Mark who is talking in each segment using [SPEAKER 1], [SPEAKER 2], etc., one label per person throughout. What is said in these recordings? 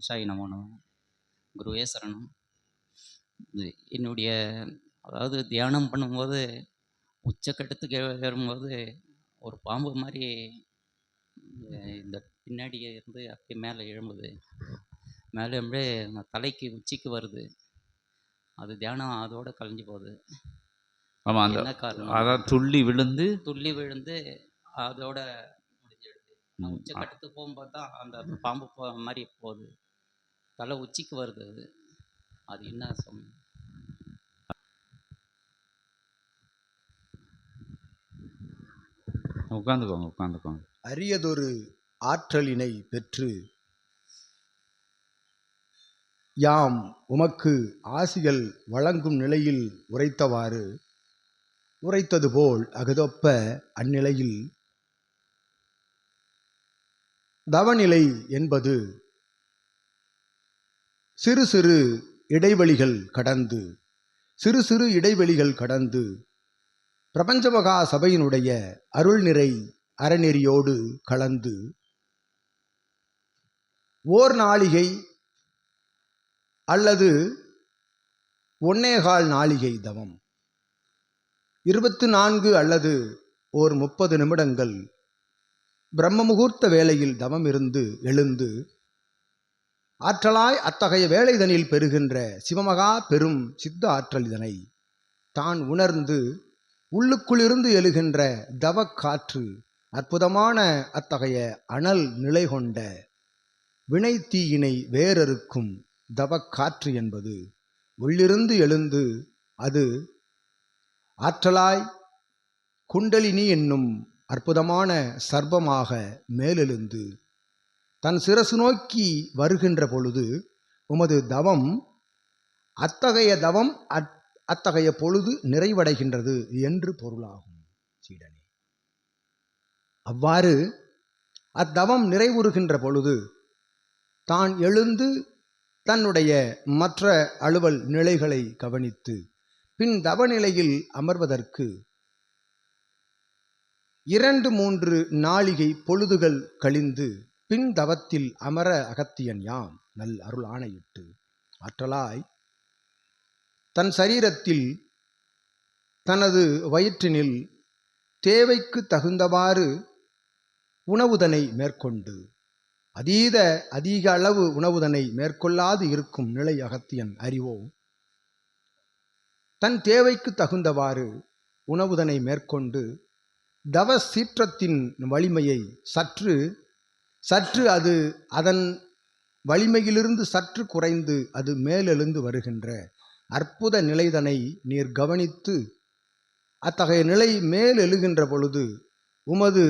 [SPEAKER 1] ஈசாய் நமோ நம குருவே சரணம். இது என்னுடைய அதாவது தியானம் பண்ணும்போது உச்சக்கட்டத்துக்கு ஏறும்போது ஒரு பாம்பு மாதிரி இந்த பின்னாடியே இருந்து அப்படியே மேலே எழும்புது. மேலே எழும்பி நம்ம தலைக்கு உச்சிக்கு வருது. அது தியானம் அதோட கலைஞ்சு போகுது.
[SPEAKER 2] ஆமாம் அந்த அதான் துள்ளி விழுந்து
[SPEAKER 1] துள்ளி விழுந்து அதோட முடிஞ்சிடுது உச்சக்கட்டத்துக்கு போகும்போது தான் அந்த பாம்பு மாதிரி போகுது. தலை உச்சிக்கு வருது அது. அது என்ன சமயம்
[SPEAKER 2] உட்காந்துக்கோங்க உட்காந்துக்கோங்க.
[SPEAKER 3] அரியதொரு ஆற்றலினை பெற்று யாம் உமக்கு ஆசிகள் வழங்கும் நிலையில் உரைத்தவாறு உரைத்தது போல் அகதொப்ப அந்நிலையில் தவநிலை என்பது சிறு சிறு இடைவெளிகள் கடந்து சிறு சிறு இடைவெளிகள் கடந்து பிரபஞ்சமகா சபையினுடைய அருள்நிறை அறநெறியோடு கலந்து ஓர் நாளிகை அல்லது ஒன்னேகால் நாளிகை தவம் இருபத்து நான்கு அல்லது ஓர் முப்பது நிமிடங்கள் பிரம்ம முகூர்த்த வேளையில் தவம் இருந்து எழுந்து ஆற்றலாய் அத்தகைய வேலைதனில் பெறுகின்ற சிவமகா பெரும் சித்த ஆற்றல் இதனை. தான் உணர்ந்து உள்ளுக்குள்ளிருந்து எழுகின்ற தவக்காற்று அற்புதமான அத்தகைய அனல் நிலை கொண்ட வினை தீயினை வேறறுக்கும் தவக்காற்று என்பது. உள்ளிருந்து எழுந்து அது ஆற்றலாய் குண்டலினி என்னும் அற்புதமான சர்பமாக மேலெழுந்து தன் சிரசு நோக்கி வருகின்ற பொழுது உமது தவம் அத்தகைய தவம் அத்- அத்தகைய பொழுது நிறைவடைகின்றது என்று பொருளாகும் சீடனே. அவ்வாறு அத்தவம் நிறைவுறுகின்ற பொழுது தான் எழுந்து தன்னுடைய மற்ற அலுவல் நிலைகளை கவனித்து பின் தவநிலையில் அமர்வதற்கு இரண்டு மூன்று நாளிகை பொழுதுகள் கழிந்து பின் தவத்தில் அமர அகத்தியன் யாம்? நல் அருள் ஆணையிட்டு ஆற்றலாய் தன் சரீரத்தில் தனது வயிற்றினில் தேவைக்கு தகுந்தவாறு உணவுதனை மேற்கொண்டு அதீத அதிக அளவு உணவுதனை மேற்கொள்ளாது இருக்கும் நிலை அகத்தியன் அறிவோம் தன் தேவைக்கு தகுந்தவாறு உணவுதனை மேற்கொண்டு தவ சீற்றத்தின் வலிமையை சற்று சற்று அது அதன் வலிமையிலிருந்து சற்று குறைந்து அது மேலெழுந்து வருகின்ற அற்புத நிலைதனை நீர் கவனித்து அத்தகைய நிலை மேல் எழுகின்ற பொழுது உமது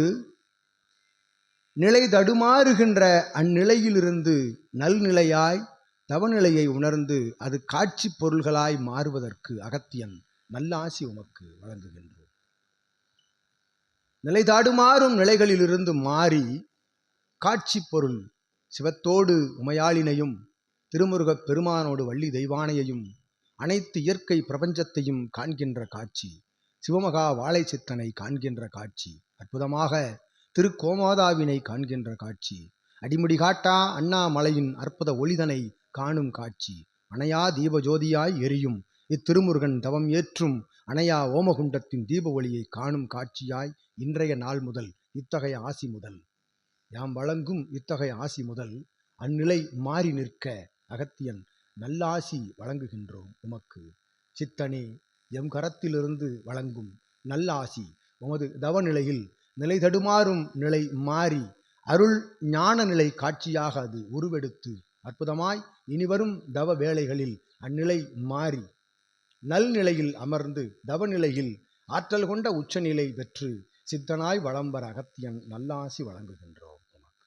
[SPEAKER 3] நிலை தடுமாறுகின்ற அந்நிலையிலிருந்து நல்நிலையாய் தவநிலையை உணர்ந்து அது காட்சி பொருள்களாய் மாறுவதற்கு அகத்தியன் நல்லாசி உமக்கு வழங்குகின்றோம். நிலை தாடுமாறும் நிலைகளிலிருந்து மாறி காட்சி பொருள் சிவத்தோடு உமையாளினையும் திருமுருகப் பெருமானோடு வள்ளி தெய்வானையையும் அனைத்து இயற்கை பிரபஞ்சத்தையும் காண்கின்ற காட்சி சிவமகா வாழை சித்தனை காண்கின்ற காட்சி அற்புதமாக திருக்கோமாதாவினை காண்கின்ற காட்சி அடிமுடி காட்டா அண்ணாமலையின் அற்புத ஒளிதனை காணும் காட்சி அணையா தீப ஜோதியாய் எரியும் இத்திருமுருகன் தவம் ஏற்றும் அணையா ஓமகுண்டத்தின் தீப ஒளியை காணும் காட்சியாய் இன்றைய நாள் முதல் இத்தகைய ஆசி முதல். யாம் வழங்கும் இத்தகைய ஆசி முதல் அந்நிலை மாறி நிற்க அகத்தியன் நல்லாசி வழங்குகின்றோம் உமக்கு. சித்தனே எம் கரத்திலிருந்து வழங்கும் நல்லாசி உமது தவநிலையில் நிலை தடுமாறும் நிலை மாறி அருள் ஞான நிலை காட்சியாக அது உருவெடுத்து அற்புதமாய் இனிவரும் தவ வேளைகளில் அந்நிலை மாறி நல்நிலையில் அமர்ந்து தவநிலையில் ஆற்றல் கொண்ட உச்சநிலை பெற்று சித்தனாய் வளம் வர அகத்தியன் நல்லாசி வழங்குகின்றோம் உமக்கு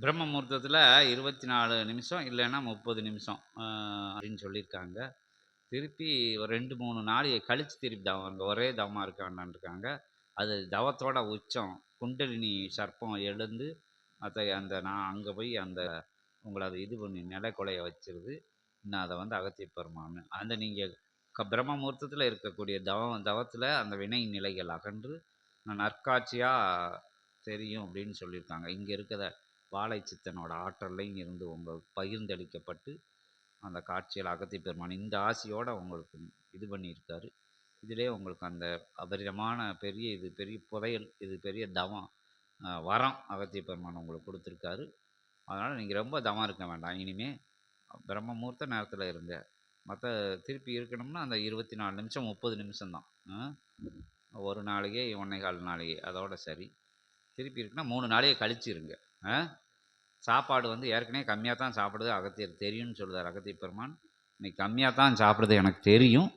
[SPEAKER 2] பிரம்ம முகூர்த்தத்தில் இருபத்தி நாலு நிமிஷம் இல்லைன்னா முப்பது நிமிஷம் அப்படின்னு சொல்லியிருக்காங்க. திருப்பி ஒரு ரெண்டு மூணு நாளையை கழித்து திருப்பி தவம் அங்கே ஒரே தவமாக இருக்க இருக்காங்க அது தவத்தோட உச்சம் குண்டலினி சர்ப்பம் எழுந்து மற்ற அந்த நான் அங்கே போய் அந்த உங்களை அதை இது பண்ணி நிலைக்குலைய வச்சிருது. இன்னும் அதை வந்து அகத்திய பெருமான்னு. அந்த நீங்கள் க பிரம்ம முகூர்த்தத்தில் இருக்கக்கூடிய தவம் தவத்தில் அந்த வினை நிலைகள் அகன்று நற்காட்சியாக தெரியும் அப்படின்னு சொல்லியிருக்காங்க. இங்கே இருக்கிற வாழை சித்தனோட ஆற்றல்லையும் இருந்து உங்கள் பகிர்ந்தளிக்கப்பட்டு அந்த காட்சியில் அகத்தி பெருமான் இந்த ஆசையோடு உங்களுக்கு இது பண்ணியிருக்காரு. இதிலே உங்களுக்கு அந்த அபரிதமான பெரிய இது பெரிய புதையல் இது பெரிய தவம் வரம் அகத்திய பெருமான் உங்களுக்கு கொடுத்துருக்காரு. அதனால் நீங்கள் ரொம்ப தவம் இருக்க வேண்டாம். இனிமேல் பிரம்ம முகூர்த்த நேரத்தில் இருங்க. மற்ற திருப்பி இருக்கணும்னா அந்த இருபத்தி நாலு நிமிஷம் முப்பது நிமிஷம்தான் ஒரு நாளைக்கே ஒன்றே கால் நாளையே அதோட சரி. திருப்பி இருக்குன்னா மூணு நாளையே கழிச்சிருங்க. ஆ? சாப்பாடு வந்து ஏற்கனவே கம்மியாக தான் சாப்பிடுது. அகத்தியர் தெரியும்னு சொல்லுதார் அகத்திய பெருமான். இன்னைக்கு கம்மியாக தான் சாப்பிடுது எனக்கு தெரியும்.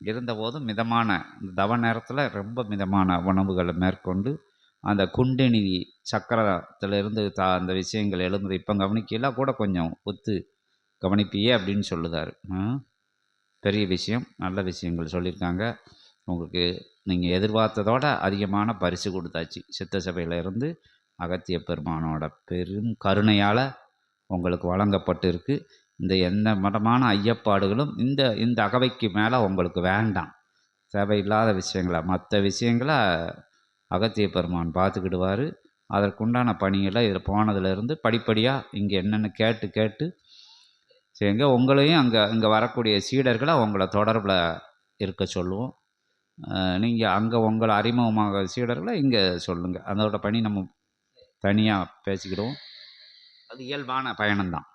[SPEAKER 2] இருந்தபோதும் மிதமான இந்த தவ நேரத்தில் ரொம்ப மிதமான உணவுகளை மேற்கொண்டு அந்த குண்டினி சக்கரத்திலிருந்து தா அந்த விஷயங்கள் எழுந்தது. இப்போ கவனிக்கல கூட கொஞ்சம் ஒத்து கவனிப்பியே அப்படின்னு சொல்லுதார். பெரிய விஷயம் நல்ல விஷயங்கள் சொல்லியிருக்காங்க. உங்களுக்கு நீங்கள் எதிர்பார்த்ததோட அதிகமான பரிசு கொடுத்தாச்சு. சித்த சபையில் இருந்து அகத்திய பெருமானோட பெரும் கருணையால் உங்களுக்கு வழங்கப்பட்டிருக்கு. இந்த எந்த மதமான ஐயப்பாடுகளும் இந்த இந்த அகவைக்கு மேலே உங்களுக்கு வேண்டாம். தேவையில்லாத விஷயங்களை மற்ற விஷயங்களை அகத்திய பெருமான் பார்த்துக்கிடுவார் அதற்குண்டான பணிகளை இதில் போனதுலேருந்து படிப்படியாக இங்கே என்னென்னு கேட்டு கேட்டு சரிங்க உங்களையும் அங்கே இங்கே வரக்கூடிய சீடர்களை உங்களை தொடர்பில் இருக்க சொல்லுவோம். நீங்கள் அங்கே உங்களை அறிமுகமாக சீடர்களை இங்கே சொல்லுங்கள் அதோட பணி நம்ம தனியாக பேசிக்கிடுவோம். அது இயல்பான பயணம்தான்.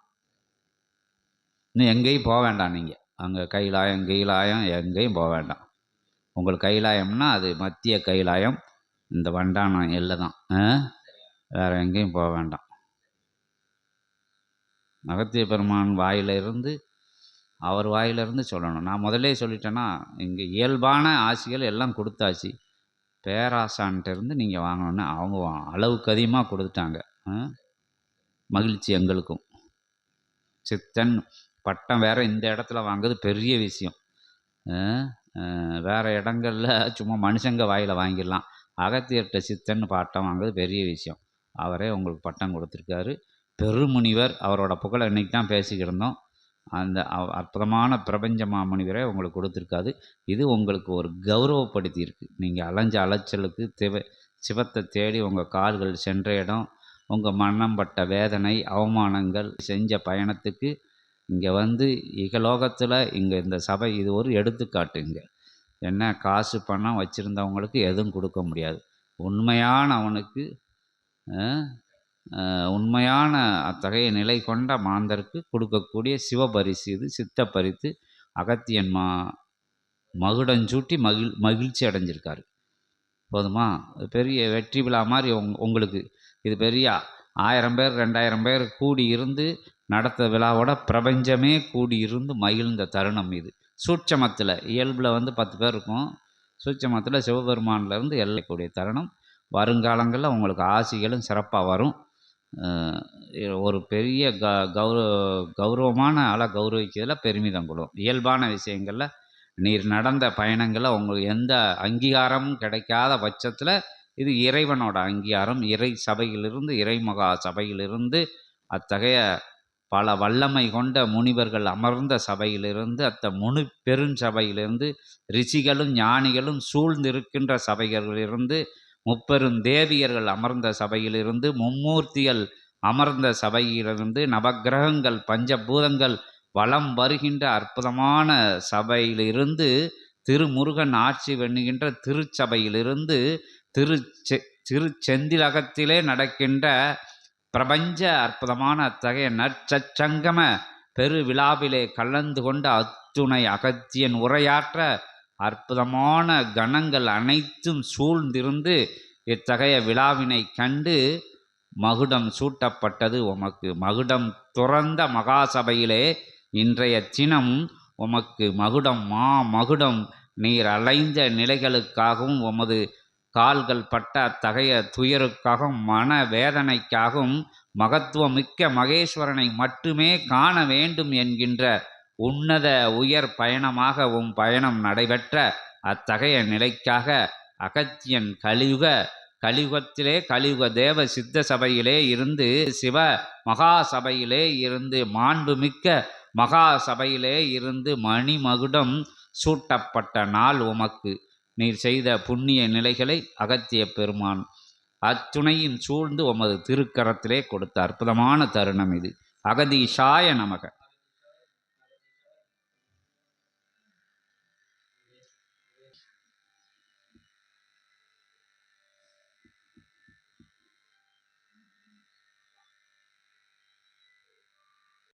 [SPEAKER 2] இன்னும் எங்கேயும் போக வேண்டாம் நீங்கள் அங்கே கைலாயம் கீழாயம் எங்கேயும் போக வேண்டாம். உங்களுக்கு கைலாயம்னா அது மத்திய கைலாயம். இந்த வண்டானம் எல்லை தான் வேறு எங்கேயும் போக வேண்டாம். அகத்திய பெருமான் வாயிலிருந்து அவர் வாயிலிருந்து சொல்லணும். நான் முதல்லே சொல்லிட்டேன்னா இங்கே இயல்பான ஆசைகள் எல்லாம் கொடுத்தாச்சு. பேராசான்ட்டு இருந்து நீங்கள் வாங்கணுன்னு அவங்க அளவுக்கு அதிகமாக கொடுத்துட்டாங்க. மகிழ்ச்சி எங்களுக்கும். சித்தன் பட்டம் வேறு இந்த இடத்துல வாங்குறது பெரிய விஷயம். வேறு இடங்களில் வேற சும்மா மனுஷங்க வாயில் வாங்கிடலாம். அகத்தியர்கிட்ட சித்தன் பட்டம் வாங்குறது பெரிய விஷயம். அவரே உங்களுக்கு பட்டம் கொடுத்துருக்காரு. பெருமுனிவர் அவரோட புகழை இன்றைக்கி தான் பேசிக்கிட்டு இருந்தோம். அந்த அற்புதமான பிரபஞ்ச மாமுனிவரே உங்களுக்கு கொடுத்துருக்காது. இது உங்களுக்கு ஒரு கௌரவப்படுத்தியிருக்கு. நீங்கள் அலைஞ்ச அலைச்சலுக்கு தேவை சிவத்தை தேடி உங்கள் கால்கள் சென்ற இடம் உங்கள் மனம்பட்ட வேதனை அவமானங்கள் செஞ்ச பயணத்துக்கு இங்கே வந்து இகலோகத்தில் இங்கே இந்த சபை இது ஒரு எடுத்துக்காட்டு இங்கே. என்ன காசு பணம் வச்சுருந்தவங்களுக்கு எதுவும் கொடுக்க முடியாது. உண்மையான அவனுக்கு உண்மையான அத்தகைய நிலை கொண்ட மாந்தருக்கு கொடுக்கக்கூடிய சிவபரிசு இது சித்த பரித்து அகத்தியன் மா மகுடஞ்சூட்டி மகிழ் மகிழ்ச்சி அடைஞ்சிருக்காரு. போதுமா? பெரிய வெற்றி விழா மாதிரி உங் உங்களுக்கு. இது பெரிய ஆயிரம் பேர் ரெண்டாயிரம் பேர் கூடி இருந்து நடத்த விழாவோட பிரபஞ்சமே கூடி இருந்து மகிழ்ந்த தருணம் இது. சூட்சமத்தில் இயல்பில் வந்து பத்து பேர் இருக்கும். சூட்சமத்தில் சிவபெருமான்ல இருந்து எல்லைக்கூடிய தருணம். வருங்காலங்களில் உங்களுக்கு ஆசிகளும் சிறப்பாக வரும். ஒரு பெரிய க கௌரவ கௌரவமான ஆளை கௌரவிக்கிறதுல பெருமிதம் கொள்ளும் இயல்பான விஷயங்களில் நீர் நடந்த பயணங்களை உங்களுக்கு எந்த அங்கீகாரமும் கிடைக்காத பட்சத்தில் இது இறைவனோட அங்கீகாரம். இறை சபையிலிருந்து இறைமகா சபையிலிருந்து அத்தகைய பல வல்லமை கொண்ட முனிவர்கள் அமர்ந்த சபையிலிருந்து அத்த முனி பெருஞ்சபையிலிருந்து ரிஷிகளும் ஞானிகளும் சூழ்ந்திருக்கின்ற சபைகளிலிருந்து முப்பெரும் தேவியர்கள் அமர்ந்த சபையிலிருந்து மும்மூர்த்திகள் அமர்ந்த சபையிலிருந்து நவக்கிரகங்கள் பஞ்சபூதங்கள் வலம் வருகின்ற அற்புதமான சபையிலிருந்து திருமுருகன் ஆட்சி வெண்ணுகின்ற திருச்சபையிலிருந்து திரு திருச்செந்திலகத்திலே நடக்கின்ற பிரபஞ்ச அற்புதமான அத்தகைய நற்சச்சங்கம பெருவிழாவிலே கலந்து கொண்ட அத்துணை அகத்தியன் உரையாற்ற அற்புதமான கணங்கள் அனைத்தும் சூழ்ந்திருந்து இத்தகைய விழாவினை கண்டு மகுடம் சூட்டப்பட்டது உமக்கு. மகுடம் துறந்த மகாசபையிலே இன்றைய தினம் உமக்கு மகுடம் மா மகுடம் நீர் அலைந்த நிலைகளுக்காகவும் உமது கால்கள் பட்ட அத்தகைய துயருக்காகவும் மன வேதனைக்காகவும் மகத்துவமிக்க மகேஸ்வரனை மட்டுமே காண வேண்டும் என்கின்ற உன்னத உயர் பயணமாக உம் பயணம் நடைபெற்ற அத்தகைய நிலைக்காக அகத்தியன் கலியுக கலியுகத்திலே கலியுக தேவ சித்த சபையிலே இருந்து சிவ மகா சபையிலே இருந்து மாண்புமிக்க மகா சபையிலே இருந்து மணிமகுடம் சூட்டப்பட்ட நாள் உமக்கு. நீர் செய்த புண்ணிய நிலைகளை அகத்திய பெருமான் அத்துணையும் சூழ்ந்து உமது திருக்கரத்திலே கொடுத்த அற்புதமான தருணம் இது. அகதீஷாய நமக.